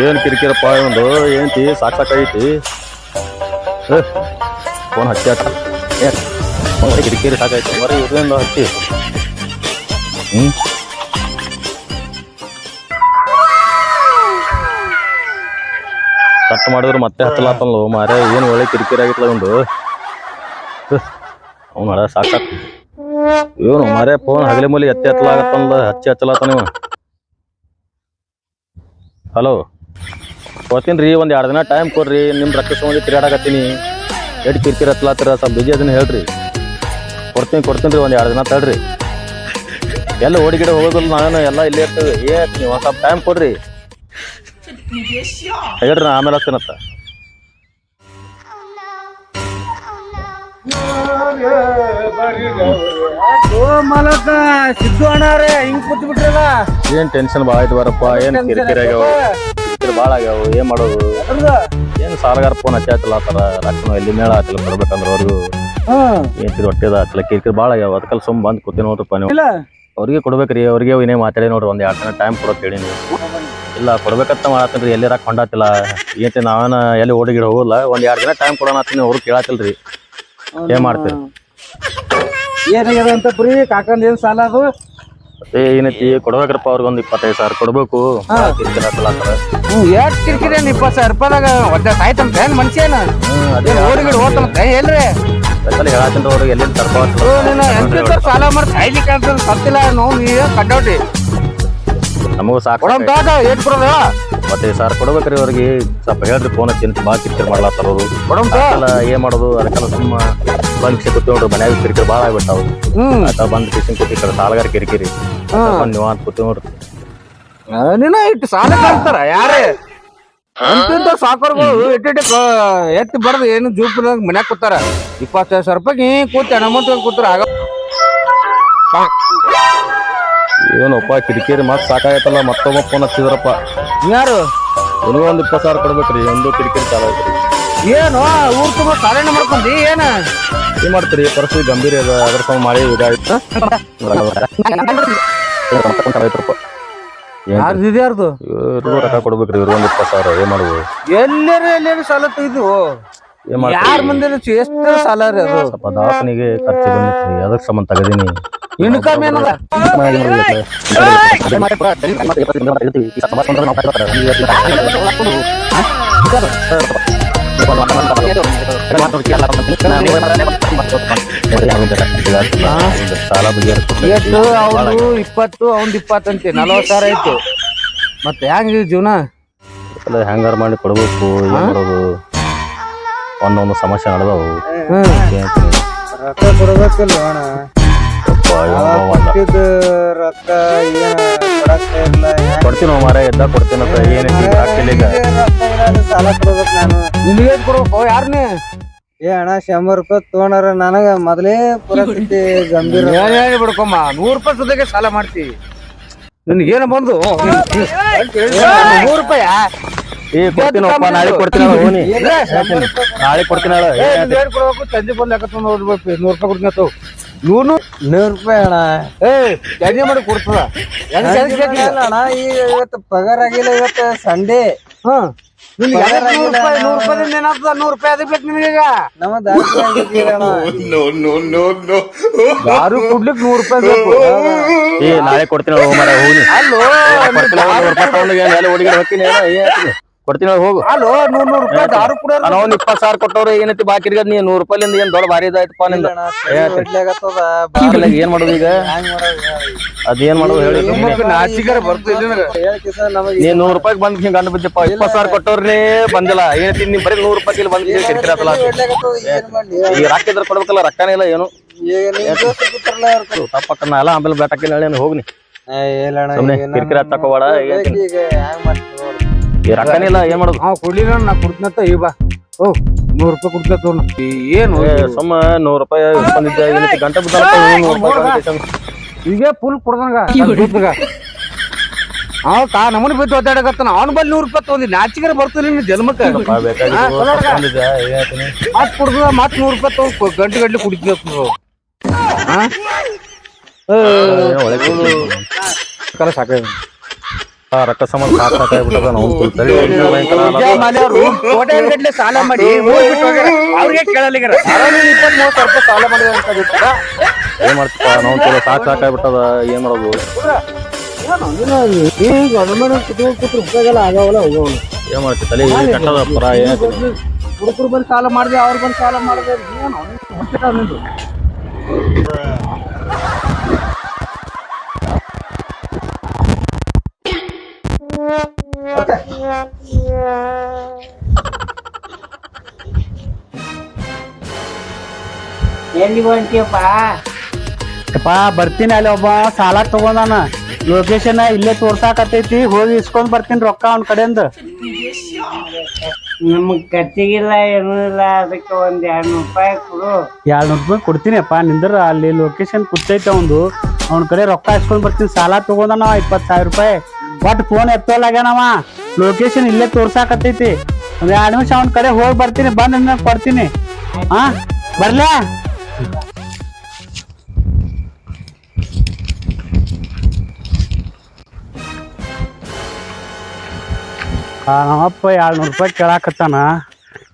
ಏನ್ ಕಿರಿಕಿರಪ್ಪ ಒಂದು ಏನಂತಿ ಸಾಕ್ ಸಾಕೈತಿ ಫೋನ್ ಹಚ್ಚಿ ಹಚ್ಚ ಏ, ಫೋನ್ ಕಿರಿಕಿರಿ ಸಾಕೈತಿ ಬರೀ ಇದ್ರಿಂದ ಹಚ್ಚಿ ಹ್ಮ್ ಮಾಡಿದ್ರು ಮತ್ತೆ ಹತ್ತಲಾತಲ್ಲ ಮಾರ, ಏನು ಒಳ್ಳೆ ಕಿರಿಕಿರಿ ಆಗಿತ್ತು ಒಂದು ಅವ್ನು ಸಾಕಾಕ್ ಸಾಕ್ ಸಾಕು ಇವನು ಮಾರೇ ಫೋನ್ ಹಗಲಿ ಮೂಲಿ ಎತ್ತಿ ಹತ್ತಲಾಗತ್ತಲ್ಲ ಹಚ್ಚಿ ಹಚ್ಚಲಾತ ನೀವು ಹಲೋ ಕೊಡ್ತೀನಿ ರೀ, ಒಂದು ಎರಡು ದಿನ ಟೈಮ್ ಕೊಡ್ರಿ ನಿಮ್ಮ ರೊಕ್ಕ ಸಂಬಂಧಿ ತಿರ್ಗಾಡಕತ್ತೀನಿ. ಎಷ್ಟು ಕಿರಿಕಿರಿ ಹತ್ಲಾತಿರ ಸ್ವಲ್ಪ ಬಿಜಿ ಅದನ್ನ ಹೇಳ್ರಿ. ಕೊಡ್ತೀನಿ ಕೊಡ್ತೀನಿ ರೀ, ಒಂದು ಎರಡು ದಿನ ತಡ್ರಿ. ಎಲ್ಲ ಓಡಿಗಿಡ ಹೋಗೋದಿಲ್ಲ ನಾನು ಎಲ್ಲ ಇಲ್ಲೇ ಇರ್ತೇವೆ ಏ, ನೀವು ಸ್ವಲ್ಪ ಟೈಮ್ ಕೊಡ್ರಿ. ಹೇಳ್ರಿ ನಾ ಆಮೇಲೆ ಹತ್ತೇನತ್ತ ಮಲಕ ಸಿದ್ದು ಅಣ್ಣಾರೆ ಹಿಂಗ್ ಕೂತ್ ಬಿಟ್ರಲ್ಲ ಏನು ಟೆನ್ಷನ್ ಭಾಳ ಆಯ್ತು ಬರಪ್ಪ ಏನು ಕಿರಿಕಿರಿ ಆಗ್ಯಾವ? ಕಿರಿಕಿರಿ ಭಾಳ ಆಗ್ಯಾವ ಏನ್ ಮಾಡೋದು? ಏನ್ ಸಾಲಗಾರ ಫೋನ್ ಹಚ್ಚಾಯ್ತಲ್ಲ ಆ ಥರ ರೊಕ್ಕನು ಎಲ್ಲಿ ಮೇಳ ಆತಿಲ್ಲ ಕೊಡ್ಬೇಕಂದ್ರೆ ಅವ್ರಿಗೂ? ಏನ್ ಹೊಟ್ಟೆದ ಆತಿಲ್ಲ ಕಿರಿಕಿರಿ ಭಾಳ ಆಗ್ಯಾವ ಅದಕ್ಕಲ್ಲಿ ಸುಮ್ ಬಂದ್ ಕೂತಿ ನೋಡ್ರಪ್ಪ ನೀವು. ಅವ್ರಿಗೆ ಕೊಡ್ಬೇಕ್ರಿ ಅವ್ರಿಗೆ ಏನೇ ಮಾತಾಡಿ ನೋಡ್ರಿ ಒಂದ್ ಎರಡು ದಿನ ಟೈಮ್ ಕೊಡೋಕ್ ಹೇಳಿ ನೀವು. ಇಲ್ಲ ಕೊಡ್ಬೇಕಂತ ಮಾಡತ್ತೀನಿ ರೀ ರಾಕ್ ಕೊಂಡಾತಿಲ್ಲ. ಏನಂತೆ ನಾವೇನ ಎಲ್ಲಿ ಓಡಿಗಿಡ ಹೋಗಲ್ಲ ಒಂದ್ ಎರಡ್ ದಿನ ಟೈಮ್ ಕೊಡೋಣ ಅಂತೀನಿ ಅವ್ರು ಕೇಳತ್ತಿಲ್ರಿ ಏನ್ ಮಾಡ್ತೀರಿ? ಏನಾಗ್ಯದ ಅಂತ ಕಾಕಂದ ಏನ್ ಸಾಲ ಅದು? ಏ ಏನೈತಿ? ಕೊಡ್ಬೇಕ್ರಪ್ಪ ಅವ್ರಿಗೆ ಒಂದ್ ಇಪ್ಪತ್ತೈದು ಸಾವಿರ ಕೊಡ್ಬೇಕು. ಕಿರಿಕಿರಿ ಆತಲ್ಲ ಎಷ್ಟ್ ಕಿರಿಕಿರಿ ಏನ್ ಇಪ್ಪತ್ ಸಾವಿರ ರೂಪಾಯಿದಾಗ ಒದ್ದ ಸಾಯ್ತಂತ ಏನ್ ಮನುಷ್ಯನ? ಅದೇ ಓಡಿಗಿಡ ಹೋತಂತ? ಎಲ್ರಿ? ಅದಕ್ಕಲ್ಲಿ ಹೇಳತ್ತೀನಿ ಅವ್ರಿಗೆ ಎಲ್ಲಿ ಓ ನೀನು ಎಂತ ಸಾಲ ಮಾಡಿ ಸಾಯ್ಲಿಕ್ಕೆ ಅಂತ ಸತ್ತಿಲ್ಲ ನೋವು ನೀ ಕಡ್ಡೋಟಿ ನಮಗೂ ಸಾಕು. ತಾಕ ಏಟ್ ಕೊಡೋದ? ಮತ್ತೆ ಸಾವಿರ ಕೊಡ್ಬೇಕ್ರಿ ಅವ್ರಿಗೆ. ಸ್ವಲ್ಪ ಹೇಳ್ರಿ ಫೋನ್ ಹಚ್ಚಿ ಭಾಳ ಕಿರ್ಕಿರ್ ಮಾಡ್ಲಾತ್ತಾರ ಅವರು ಕೊಡೋಣ ತಾ ಅದಕ್ಕೆಲ್ಲ ಏನ್ ಮಾಡೋದು? ಅದಕ್ಕೆಲ್ಲ ಸುಮ್ಮ ಬಂದ್ ಕೂತಿ ನೋಡ್ರಿ ಮನ್ಯಾಗ ಕಿರಿಕಿರಿ ಭಾಳ ಆಗ್ಬಿಟ್ಟಾವು ಹ್ಮ್. ಆತ ಬಂದ್ ಕಿಶನ್ ಕೂತಿ ಕಡೆ ಸಾಲಗಾರ ಕಿರಿಕಿರಿ. ಬಂದ್ ನೀವು ಅಂತ ಕೂತಿ ನಿನ್ನ ಇಟ್ಟು ಸಾಲ ಕಳ್ತಾರ ಯಾರೇ? ಅಂತಿಂತ ಸಾಕರ್ಗಳು ಎಟ್ಟಿಟ್ಟು ಎತ್ತಿ ಬರ್ದು ಏನು ಜೂಪಿನಾಗ ಮನ್ಯಾಗ ಕೂತಾರ. ಇಪ್ಪತ್ತೈದು ಸಾವಿರ ರೂಪಾಯಿ ಕೂತ ಹಣಮಂತ ಕೂತಾರ ಆಗ ಏನಪ್ಪ ಕಿರಿಕಿರಿ ಮತ್ತೆ ಸಾಕಾಗತ್ತಲ್ಲ ಮತ್ತೊಬ್ಬ ಫೋನ್ ಹಚ್ಚಿದ್ರಪ್ಪ. ಯಾರು ನಿನಗೂ ಒಂದು ಇಪ್ಪತ್ತು ಸಾವಿರ ಕೊಡ್ಬೇಕ್ರಿ ಒಂದು ಕಿರಿಕಿರಿ ಸಾಲ ಐತ್ರಿ. ಏನು? ಊರ್ ತುಂಬ ಸಾಲನೆ ಮಾಡ್ಕೊಂಡಿ ಏನ? ಏನ್ ಮಾಡ್ತೀರಿ? ಪರಿಸ್ಥಿತಿ ಗಂಭೀರ ಅದ ಅದ್ರ ಸಮ ಮಾಡಿ ಇದಾಯ್ತು ಐತ್ರಪ್ಪ ಯಾರ್ದು ಇದ್ಯಾರ್ದು ಇವ್ರಿಗೂ ರೊಕ್ಕ ಕೊಡ್ಬೇಕ್ರಿ ಇವ್ರು ಒಂದ್ ಇಪ್ಪತ್ತು ಸಾವಿರ ಏನ್ ಮಾಡ್ಬೋದು ಎಲ್ಲೇರ ಎಲ್ಲೇರು ಸಾಲ ತೆಗೆದು? ಏನ್ ಯಾರ ಮಂದಿ ಎಷ್ಟು ಸಾಲ ರೀ ಅದು? ಸ್ವಲ್ಪ ಖರ್ಚು ಅದಕ್ಕೆ ಸಂಬಂಧ ತಗದೀನಿ. ಇನ್ಕಮ್ ಏನದ. ಎಷ್ಟು ಅವ್ನು ಇಪ್ಪತ್ತು ಅವ್ನ್ ಇಪ್ಪತ್ತು ಅಂತೆ ನಲವತ್ತು ಸಾವಿರ ಆಯ್ತು. ಮತ್ತೆ ಹೆಂಗ ಜೀವನ? ಹೆಂಗಾರ ಮಾಡಿ ಕೊಡ್ಬೇಕು ಏನ್ ಮಾಡೋದು? ಒಂದೊಂದು ಸಮಸ್ಯೆ ನಡೆದವು. ರೊಕ್ಕ ಕೊಡ್ಬೇಕಲ್ಲ ಅಣ್ಣ. ಕೊಟ್ಟಿದ್ದು ರೊಕ್ಕ ಏನ ಕೊಡಕ್ಕ ಇಲ್ಲ ಕೊಡ್ತೀನಿ ಮಾರ ಎದ್ದ ಕೊಡ್ತೀನಿ ಅಂತ ಏನೈತಿ ಆಗ್ತಿಲ್ಲ ಈಗ ರೊಕ್ಕ ಇಲ್ಲಾಂದ್ರೆ ಸಾಲ ಕೊಡ್ಬೇಕು ನಾನು. ನಿನಗೆ ಕೊಡ್ಬೇಕು? ಯಾರನ್ನೇ ಏ ಅಣ್ಣ ಶಂಬರ್ ರೂಪಾಯಿ ತಗೊಂಡಾರ ನನಗ ಮೊದಲೇ ಪರಿಸ್ಥಿತಿ ಗಂಭೀರ. ಏನ್ ಹೇಳಿ ಬಿಡ್ಕೊಮ್ಮ ನೂರು ರೂಪಾಯಿ ಸುದ್ದಕ್ಕೆ ಸಾಲ ಮಾಡ್ತೀವಿ ನಿನ್ಗೇನ ಬಂದು? ನೂರು ರೂಪಾಯಿ? ಏ ಕೊಡ್ತೀನಪ್ಪ ನಾಳೆ ಕೊಡ್ತೀನಿ ಹೋಗ್ನಿ. ನಾಳೆ ಕೊಡ್ತೀನಿ. ಏ, ಏನ್ ಕೊಡ್ಬೇಕು? ಬಂದ್ ಹೋಗ್ಬೇಕು ರೂಪಾಯಿ ಕೊಡ್ತೀನಿ ಆತು ನೂರು ನೂರ್ ರೂಪಾಯಿ ಅಣ್ಣ. ಏ ಸಂಜೆ ಮಾಡಿ ಕೊಡ್ತದ ಹೆಂಗ್ ಅಣ್ಣ ಈಗ ಇವತ್ತು ಪಗಾರ ಆಗಿಲ್ಲ ಇವತ್ತು ಸಂಡೇ ಹಾ. ನೂರು ನೂರ್ ರೂಪಾಯಿ ಏನಾಗ್ತದ? ನೂರ್ ರೂಪಾಯಿ ಅದಕ್ಕೆ ಬೇಕು ನಿನಗೀಗ ನಮ್ಮ ದಾರಿ ಆಗಿದ್ದೀರ ಅಣ್ಣ. ಯಾರು ಕೊಡ್ಲಿಕ್ ನೂರ್ ರೂಪಾಯಿ ಬೇಕು? ಏ ನಾಳೆ ಕೊಡ್ತೀನಿ ಹೋಗಿ ಹೋಗ್. ಅಲ್ಲೋ ಕೊಡ್ತೀನಿ ಹೇಳು, ನೂರು ರೂಪಾಯಿ ತಗೊಂಡು ಏನ್ ಎಲ್ಲಿ ಹುಡುಗಿನ ಹೋಗ್ತೀನಿ ಹೇಳು, ಏನ್ ಹೇಳ್ತೀನಿ? ಕೊಡ್ತೀನಿ ಹೋಗು. ಅಲ್ಲೋ ನೂರ್ ನೂರ್ ರೂಪಾಯಿ ದಾರು ಕೂಡ ನಾನು ಒಂದ್ ಇಪ್ಪತ್ತು ಸಾವಿರ ಕೊಟ್ಟವ್ರು ಏನೈತಿ ಬಾಕಿ ನೀ ನೂರು ರೂಪಾಯಿಂದ ಏನ್ ದೊಡ್ಡ ಭಾರಿ ಇದಾಯ್ತಪ್ಪ ನಿಂದ? ಏನ್ ಮಾಡುದು ಈಗ? ಅದೇನ್ ಮಾಡುದು ಹೇಳಿ. ನನಗ. ನೀ ನೂರು ರೂಪಾಯಿಗೆ ಬಂದ್ ಹಿಂಗ ಗಂಡ ಬಿದ್ದಪ್ಪ ಇಪ್ಪತ್ತು ಸಾವಿರ ಕೊಟ್ಟವ್ರೇ ಬಂದಿಲ್ಲ. ಏನೈತಿ ನೀ ಬರೀ ನೂರು ರೂಪಾಯಿ ಇಲ್ಲಿ ಬಂದ್ ಕಿರಿಕಿರಿ ಆತಲ್ಲ ಈಗ ರೊಕ್ಕ ಇದ್ರೆ ಕೊಡ್ಬೇಕಲ್ಲ ರೊಕ್ಕನೇ ಇಲ್ಲ ಏನು? ತಪ್ಪಕ್ಕ ಆಮೇಲೆ ಬೇಟಕ್ಕಿಲ್ಲ ಹೇಳಿ ಹೋಗ್ನಿ. ಕಿರಿಕಿರಿ ರೊಕ್ಕನೇ ಇಲ್ಲ ಏನ್ ಮಾಡೋದು ಅವ ಕೊಡ್ಲಿಲ್ಲ ನಾ ಕೊಡ್ತೀನಂತ ಈ ಬಾ ಓ ನೂರ್ ರೂಪಾಯಿ ಕೊಡ್ತೀನ ತೋರ್ನ ಏನು ಏ, ಸುಮ್ಮ ನೂರು ರೂಪಾಯಿ ಬಂದಿದ್ದೆ ಏನಕ್ಕೆ ಗಂಟೆ ಬಿದ್ದಲ್ಲ ನೂರು ರೂಪಾಯಿ ಬಂದಿದೆ. ಈಗ ಫುಲ್ ಕೊಡ್ದಂಗ ಅವ ತಾ ನಮ್ಮನ್ನ ಬಿದ್ದು ಒದ್ದಾಡಕತ್ತಾನ ಅವ್ನ ಬಲ್ಲಿ ನೂರು ರೂಪಾಯಿ ತೊಗೊಂಡಿ ನಾಚಿಕರ ಬರ್ತೀನಿ ನಿನ್ನ ಜನ್ಮಕ್ಕೆ ಬೇಕಾಗಿದ್ದು ತಗೊಂಡಿದ್ದೆ, ಏನ್ ಹೇಳ್ತೀನಿ? ಮತ್ ಕುಡ್ದ ಮತ್ ನೂರು ರೂಪಾಯಿ ತಗೊಂಡ್ ಗಂಟೆ ಗಂಟೆ ಒಳಗೆ. ಕಲ ಸಾಕಾಗಿ ಆ ರೊಕ್ಕ ಸಂಬಂಧ ಸಾಕ್ ಸಾಕಾಗ್ಬಿಟ್ಟದ ನಾವು. ಕೋಟೆ ಸಾಲ ಮಾಡಿ ಅವ್ರಿಗೆ ಕೇಳಲಿಗಾರ ಇಪ್ಪತ್ತ್ ಮೂವತ್ತು ರೂಪಾಯಿ ಸಾಲ ಮಾಡಿದ ಅಂತ? ಏನ್ ಮಾಡ್ತಪ್ಪ ನಾವು ಚಲೋ ಸಾಕ್ ಸಾಕಾಗ್ಬಿಟ್ಟದ ಏನ್ ಮಾಡೋದು ಈಗ ಅನುಮಾನ ಆಗವಲ್ಲ ಏನ್ ತಲೆ ಕಟ್ಟದ ಪರ ಏನು? ಹುಡುಗರು ಬಂದು ಸಾಲ ಮಾಡಿದೆ ಅವ್ರು ಬಂದು ಸಾಲ ಮಾಡಿದೆ ಏನು ಎಲ್ಲಿಗೆ ಹೊಂಟಿಯಪ್ಪ? ಯಪ್ಪ ಬರ್ತೀನಿ ಅಲ್ಲಿ ಒಬ್ಬ ಸಾಲ ತಗೊಂಡಾನ. ಲೊಕೇಶನ್ ಇಲ್ಲೇ ತೋರ್ಸಾಕತ್ತೈತಿ ಹೋಗಿ ಇಸ್ಕೊಂಡ್ ಬರ್ತೀನಿ ರೊಕ್ಕ ಅವ್ನ ಕಡೆಯಿಂದ ನಮಗ್ ಕಟ್ಟಿಗಿಲ್ಲ ಏನೂ ಇಲ್ಲ ಅದಕ್ಕೆ ಒಂದ್ ಎರಡ್ ರೂಪಾಯಿ ಕೊಡು. ಎರಡ್ನೂರು ರೂಪಾಯಿ ಕೊಡ್ತೀನಿ ಅಪ್ಪ ನಿಂದ್ರ ಅಲ್ಲಿ ಲೊಕೇಶನ್ ಕುತ್ತೈತೆ ಅವಂದು ಅವ್ನ ಕಡೆ ರೊಕ್ಕ ಇಸ್ಕೊಂಡ್ ಬರ್ತೀನಿ ಸಾಲ ತಗೊಂಡಾನ ಇಪ್ಪತ್ ಸಾವಿರ ರೂಪಾಯಿ. ಒಟ್ ಫೋನ್ ಎತ್ತೋಲಾಗ್ಯಾನವ ಲೊಕೇಶನ್ ಇಲ್ಲೇ ತೋರ್ಸಾಕತ್ತೈತಿ. ಒಂದ್ ಎರಡ್ ನಿಮಿಷ ಅವ್ನ ಕಡೆ ಹೋಗಿ ಬರ್ತೀನಿ ಬಂದ್ ನಿನ್ನ ಕೊಡ್ತೀನಿ. ಹಾ ಬರ್ಲಾ? ಆ, ಎರಡು ನೂರು ರೂಪಾಯಿ ಕೇಳಾಕತ್ತಾನ.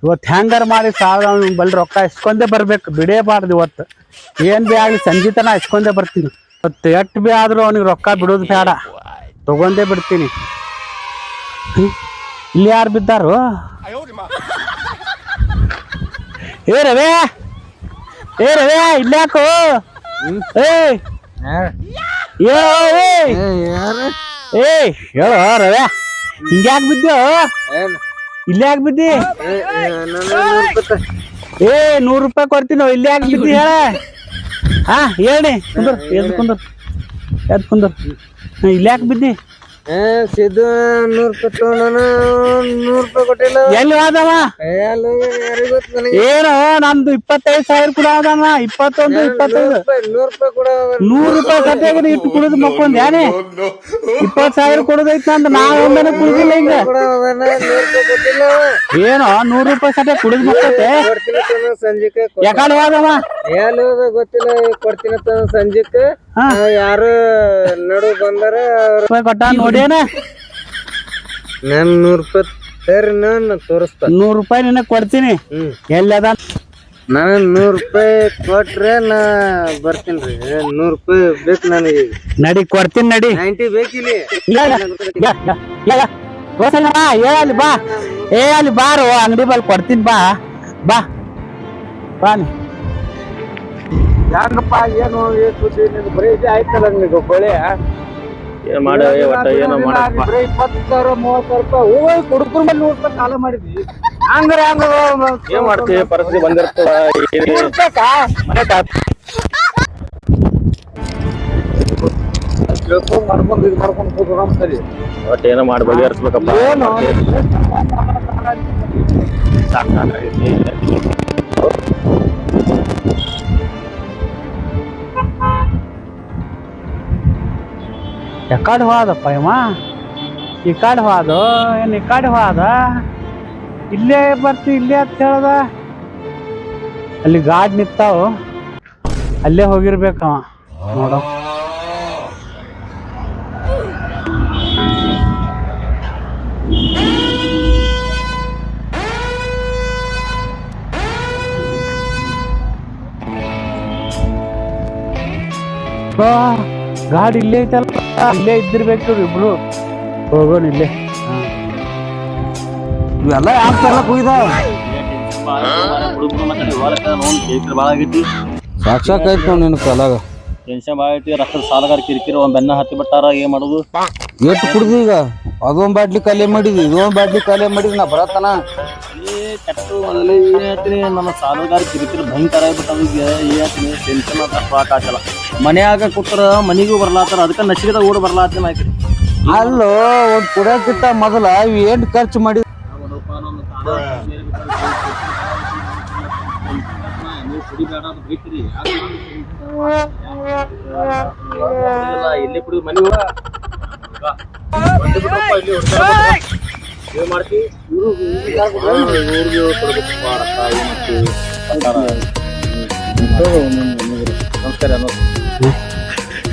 ಇವತ್ತು ಹ್ಯಾಂಗರ್ ಮಾಡಿ ಸಾವಿರ ಅವ್ನ ಬಲ್ಲಿ ರೊಕ್ಕ ಇಸ್ಕೊಂಡೇ ಬರ್ಬೇಕು ಬಿಡೇಬಾರ್ದು ಇವತ್ತು. ಏನ್ ಬಿ ಆಗಲಿ ಸಂಜೆ ತನ ಇಸ್ಕೊಂಡೇ ಬರ್ತೀನಿ. ಇವತ್ತು ಎಷ್ಟು ಬಿ ಆದ್ರೂ ಅವ್ನಿಗೆ ರೊಕ್ಕ ಬಿಡೋದು ಬೇಡ. ತಗೊಂಡೇ ಬಿಡ್ತೀನಿ. ಇಲ್ಲಿ ಯಾರು ಬಿದ್ದಾರು? ಏ ರವೆ! ಏ ರವೆ ಇಲ್ಲಾಕು ಏ! ಏ ಏ ಹೇಳೋ ರವೆ. ಹಿಂಗ್ಯಾಕ್ ಬಿದ್ದ ಇಲ್ಲೇ ಯಾಕೆ ಬಿದ್ದಿ ಏ ನೂರು ರೂಪಾಯಿ ಕೊಡ್ತೀನಿ ಇಲ್ಲಿ ಯಾಕೆ ಬಿದ್ದಿ ಹೇಳ. ಹಾ ಹೇಳಿ ಕುಂದ್ರ ಎದ್ ಕುಂದ್ರ ಎದ್ ಕುಂದ್ರ. ಇಲ್ಲಿ ಯಾಕೆ ಬಿದ್ದಿ ಸಿದ್ದು ನೂರ್ ರೂಪಾಯಿ ತಗೊಂಡಾನ ನೂರ್ ರೂಪಾಯಿ ಕೊಟ್ಟಿಲ್ಲ. ಎಲ್ಲಿ ಹೋದವ ಏನು ನಂದು ಇಪ್ಪತ್ತೈದು ಸಾವಿರ ಕೂಡ ಅದಾನ ಇಪ್ಪತ್ತೊಂದು ಇಪ್ಪತ್ತೈದು. ನೂರ್ ರೂಪಾಯಿ ಕೂಡ ನೂರು ರೂಪಾಯಿ ಕಟ್ಟಿಯಾಗ ಇಟ್ಟು ಕುಡಿದು ಮಕ್ಕೊಂದ್ ಯಾನೆ? ಇಪ್ಪತ್ ಸಾವಿರ ಕೊಡೋದೈತಿ ನಂದು ನಾವು ಒಂದನೇ ಕುಡಿದಿಲ್ಲ ಹಿಂಗ. ಏನು ನೂರ್ ರೂಪಾಯಿ ಕೊಟ್ಟಿಲ್ಲ. ಏನು ನೂರು ರೂಪಾಯಿ ಸಟ್ಟ ಕುಡಿದು ಮಕ್ಕೋತೆ ಕೊಡ್ತೀನಿ ತನ ಸಂಜೆಗೆ ಯಾಕಡೆ ಹೋದವ? ಎಲ್ಲಿ ಗೊತ್ತಿಲ್ಲ ಕೊಡ್ತೀನಿ ತನ ಸಂಜೆಕ್. ಯಾರು ನಡು ಬಂದರೆ ಕೊಟ್ಟ ನೋಡೇನ ನನ್ ನೂರ್ ರೂಪಾಯಿ ಸರಿ ನಾನು ತೋರಿಸ್ತ ನೂರು ರೂಪಾಯಿ ನಿನಗೆ ಕೊಡ್ತೀನಿ. ಎಲ್ಲದ? ನಾನು ನೂರ್ ರೂಪಾಯಿ ಕೊಟ್ರೆ ನಾ ಬರ್ತೀನಿ ರೀ. ನೂರ್ ರೂಪಾಯಿ ಬೇಕು ನನಗೆ. ನಡಿ ಕೊಡ್ತೀನಿ ನಡಿ. ನೈಂಟಿ ಬೇಕಿಲ್ಲಿ ಬಾ ಏ ಅಲ್ಲಿ ಬಾ. ಏ ಅಲ್ಲಿ ಬಾರೋ ಅಂಗಡಿ ಬಲ್ ಕೊಡ್ತೀನಿ ಬಾ. ಬಾ. ಬಾ ನೀ. ಹೆಂಗಪ್ಪ ಏನು ಈ ಸುದ್ದಿ ನಿನ್ ಬರೀ ಇದೆ ಆಯ್ತಲ್ಲ ನಿಮಗೆ ಕೊಳೆ? ಏನ್ ಮಾಡ ಒಟ್ಟ ಏನೋ ಮಾಡಪ್ಪ. ಬರೀ ಇಪ್ಪತ್ತು ಸಾವಿರ ಮೂವತ್ತು ಸಾವಿರ ರೂಪಾಯಿ ಹೂವು ಕುಡುಕ್ರ ಮೇಲೆ ನೂರು ರೂಪಾಯಿ ಸಾಲ ಮಾಡಿದ್ವಿ. ಹಂಗಾರೆ ಹಂಗ ಏನ್ ಮಾಡ್ತೀವಿ? ಪರಿಸ್ಥಿತಿ ಬಂದಿರ್ತದ ತಿಳ್ಕೊಂಡ್ ಮಾಡ್ಕೊಂಡು ಇದು ಮಾಡ್ಕೊಂಡು ಕೂತ್ಕೊಂಡ್ ಸರಿ. ಒಟ್ಟು ಏನೋ ಮಾಡಿ ಬಗೆಹರಿಸ್ಬೇಕಪ್ಪ. ಏನು? ಸಾಕಾಗೈತಿ. ಎಕಡೆ ಹೋದಪ್ಪ ಇವ ಈ ಕಾಡು ಹೋದು ಏನು ಈ ಕಾಡು ಹೋದ ಇಲ್ಲೇ ಬರ್ತಿ ಇಲ್ಲೇ ಅಂತ ಹೇಳ್ದ? ಅಲ್ಲಿ ಗಾಡ್ ನಿಂತಾವು. ಅಲ್ಲೇ ಹೋಗಿರ್ಬೇಕವ ನೋಡು. ಬಾ, ಗಾಡಿ ಇಲ್ಲೇ ಐತಲ್ಲ? ಇಲ್ಲೇ ಇದ್ದಿರ್ಬೇಕು ಇಬ್ರು. ಹೋಗೋಣ ಇಲ್ಲೇ. ಇವೆಲ್ಲ ಯಾಕೆ ತರ್ಲಕ್ ಹೋಗಿದ ಹುಡುಗ್ರು ಮತ್ತೆ ಹೊಲಕ್ಕ ನೋಡ್ ಕಿರಿಕಿರಿ ಭಾಳ ಆಗೈತಿ ಸಾಕ್ ಸಾಕ್ ಆಯ್ತು ನಾವು ನಿನ್ನ ಕಾಲಾಗ. ಟೆನ್ಷನ್ ಭಾಳ ಐತಿ ರಕ್ತದ ಸಾಲಗಾರ ಕಿರಿಕಿರಿ ಒಂದ್ ಬೆನ್ನ ಹತ್ತಿ ಬಿಟ್ಟಾರ ಏನ್ ಮಾಡುದು? ಎಷ್ಟು ಕುಡ್ದು ಈಗ? ಅದೊಂದ್ ಬಾಟ್ಲಿ ಕಲೆ ಮಾಡಿದ್ವಿ ಇದೊಂದ್ ಬಾಟ್ಲಿ ಕಲೆ ಮಾಡಿದ್ವಿ ನಾ ಬರತನ. ಏ ಕೆಟ್ಟು ಮೊದಲೇ ಏನ್ ಹೇಳ್ತೀನಿ ನನ್ನ ಸಾಲಗಾರ ಕಿರಿಕಿರಿ ಭಯಂಕರ ಟೆನ್ಷನ್ ಹೇಳ್ತೀನಿ ಟೆನ್ಷನ್ ಆಗಲ್ಲ ಮನ್ಯಾಗ ಕೂತರ ಮನಿಗೂ ಬರ್ಲಾತಾರ ಅದಕ್ಕೆ ನಸಿಗದ ಓಡ್ ಬರ್ಲಾತೀನಿ ಆಯ್ತು ಅಲ್ಲೋ ಒಂದು ಕುಡಿಯೋಕ್ಕಿಂತ ಮೊದಲ ಏನು ಏನ್ ಖರ್ಚು ಮಾಡಿ ಇಲ್ಲಿ ಕುಡಿದು ಮನಿ ಏನ್ ನಮಸ್ಕಾರ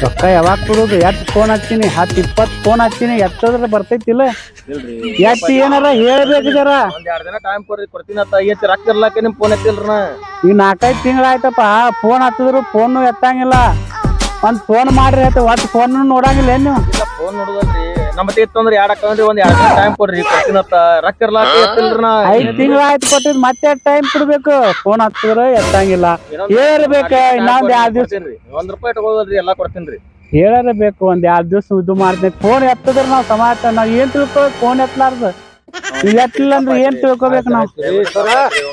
ರೊಕ್ಕ ಯಾವಾಗ ಕೊಡೋದು? ಎಷ್ಟ್ ಫೋನ್ ಹಚ್ತೀನಿ ಹತ್ತು ಇಪ್ಪತ್ತು ಫೋನ್ ಹಚ್ತೀನಿ ಎತ್ತದ್ರ ಬರ್ತೈತಿಲ್ಲ. ಎಷ್ಟ್ ಏನಾರ ಹೇಳ್ಬೇಕು ಜರ? ಎರಡ್ ದಿನ ಟೈಮ್ ಕೊಡ್ರಿ. ಕೊಡ್ತೀನಿ ಅಂತ ಐತಿ ರೊಕ್ಕ ಇರ್ಲಾಕ ನಿಮ್ ಫೋನ್ ಎತ್ತಿಲ್ರಿ ಈ ಈಗ ನಾಲ್ಕೈದು ತಿಂಗಳಾಯ್ತಪ್ಪ ಫೋನ್ ಹತ್ತಿದ್ರು ಫೋನ್ ಎತ್ತಂಗಿಲ್ಲ. ಒಂದ್ ಫೋನ್ ಮಾಡ್ರಿ ಆಯ್ತು ಒಟ್ಟು ಫೋನ್ ನೋಡಂಗಿಲ್ಲ ಏನು? ಫೋನ್ ನೋಡುದಲ್ರಿ. ಮತ್ತೆ ಇತ್ತು ಅಂದ್ರೆ ಎರಡ್ ಒಂದ್ ಎರಡ್ ಟೈಮ್ ಕೊಡ್ರಿ ರೊಕ್ಕ ಇರ್ಲಾಕ ಎತ್ತಿಲ್ರಿ ನಾ. ಐದ್ ತಿಂಗಳಾಯ್ತು ಕೊಟ್ಟಿದ್ ಮತ್ತೆ ಟೈಮ್ ಕೊಡ್ಬೇಕು. ಫೋನ್ ಹತ್ತಿದ್ರು ಎತ್ತಂಗಿಲ್ಲ. ಹೇಳ್ಬೇಕ ಇನ್ನೊಂದ್ ಎರಡ್ ದಿವ್ಸ. ಒಂದ್ ರೂಪಾಯಿ ತಗೋದಲ್ರಿ ಎಲ್ಲಾ ಕೊಡ್ತೀನಿ ಹೇಳರೇ ಬೇಕು ಒಂದ್ ಎರಡ್ ದಿವ್ಸ ಇದು ಮಾಡ್ತೀನಿ. ಫೋನ್ ಎತ್ತದ್ರ ನಾವ್ ಸಮಾಜ ನಾವ್ ಏನ್ ತಿಳ್ಕೊ ಫೋನ್ ಎತ್ತಲಾರ್ದು. ಈಗ ಎತ್ತಲಿಲ್ಲ ಅಂದ್ರೆ ಏನ್ ತಿಳ್ಕೊಬೇಕು ನಾವ್?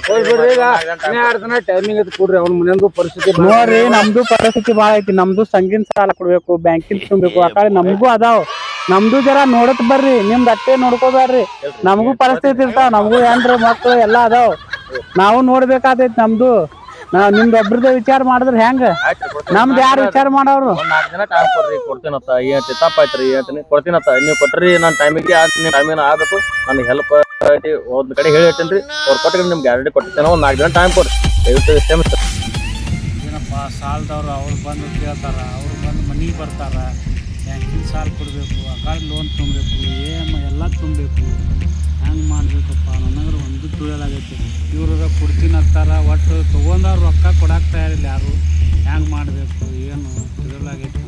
ಹೋಗ್ಬಿಡ್ರಿ ಈಗ. ಇನ್ನೂ ಎರಡು ಟೈಮಿಂಗ್ ಐತಿ ಕೊಡ್ರಿ ಅವ್ನ ಮನೆಯಂದು ಪರಿಸ್ಥಿತಿ ನೋಡ್ರಿ ನಮ್ದು ಪರಿಸ್ಥಿತಿ ಬಾಳ ಐತಿ. ನಮ್ದು ಸಂಗಿನ ಸಾಲ ಕೊಡ್ಬೇಕು ಬ್ಯಾಂಕಿನ ತುಂಬಬೇಕು ಆ ಕಡೆ ನಮಗೂ ಅದಾವ್. ನಮ್ದು ಜರ ನೋಡತ್ ಬರ್ರಿ ನಿಮ್ದು ಅಟ್ಟೆ ನೋಡ್ಕೋಬ್ಯಾಡ್ರಿ ನಮಗೂ ಪರಿಸ್ಥಿತಿ ಇರ್ತಾವ ನಮಗೂ ಏನ್ರ ಮಕ್ಕಳು ಎಲ್ಲಾ ಅದಾವ್. ನಾವು ನೋಡ್ಬೇಕಾದೈತಿ ನಮ್ದು. ನಾವ್ ನಿಮ್ದು ಒಬ್ರದ ವಿಚಾರ ಮಾಡಿದ್ರೆ ಹೆಂಗ? ನಮ್ದು ಯಾರು ವಿಚಾರ ಮಾಡೋರು? ಒಂದ್ ನಾಲ್ಕು ದಿನ ಟೈಮ್ ಕೊಡ್ರಿ ಕೊಡ್ತೀನತ್ತ ಏನ್ ತಪ್ಪಾಯ್ತ್ರಿ ಹೇಳ್ತೀನಿ ಕೊಡ್ತೀನತ್ತ ನೀವು ಕೊಟ್ರಿ ನನ್ನ ಟೈಮಿಗೆ ನಿಮ್ಮ ಟೈಮಿನ ಆಗ್ಬೇಕು. ನನಗೆ ಹೆಲ್ಪ್ ಐತಿ ಒಂದ್ ಕಡೆ ಹೇಳಿ ಹೇಳ್ತೀನಿ ಅವ್ರು ಕೊಟ್ಟರೆ ನಿಮ್ಗೆ ಗ್ಯಾರಂಟಿ ಕೊಟ್ಟಿರ್ತೇನೆ. ಒಂದು ನಾಲ್ಕು ದಿನ ಟೈಮ್ ಕೊಡ್ರಿ. ದಯವಿಟ್ಟು ಕ್ಷಮಿಸ್ತಾರೆ ಏನಪ್ಪ ಸಾಲದವ್ರು ಅವ್ರು ಬಂದು ಕೇಳ್ತಾರ ಅವ್ರು ಬಂದು ಮನೆಗೆ ಬರ್ತಾರ. ಬ್ಯಾಂಕಿನ ಸಾಲ ಕೊಡಬೇಕು, ಆ ಕಾರ್ಡ್ ಲೋನ್ ತುಂಬಬೇಕು ಎ ಎಂ ಎಲ್ಲ ತುಂಬಬೇಕು ಹೆಂಗೆ ಮಾಡಬೇಕಪ್ಪ? ನನಗರ ಒಂದು ತುಳಿಯಲಾಗೈತೆ ಇವರು ಕೊಡ್ತೀನಿ ಅಂತಾರ ಒಟ್ಟು ತೊಗೊಂಡವ್ರು ರೊಕ್ಕ ಕೊಡಕ್ಕೆ ತಯಾರಿಲ್ಲ ಯಾರು. ಹೆಂಗೆ ಮಾಡಬೇಕು? ಏನು ತಿಳಿಯಲಾಗೈತಿ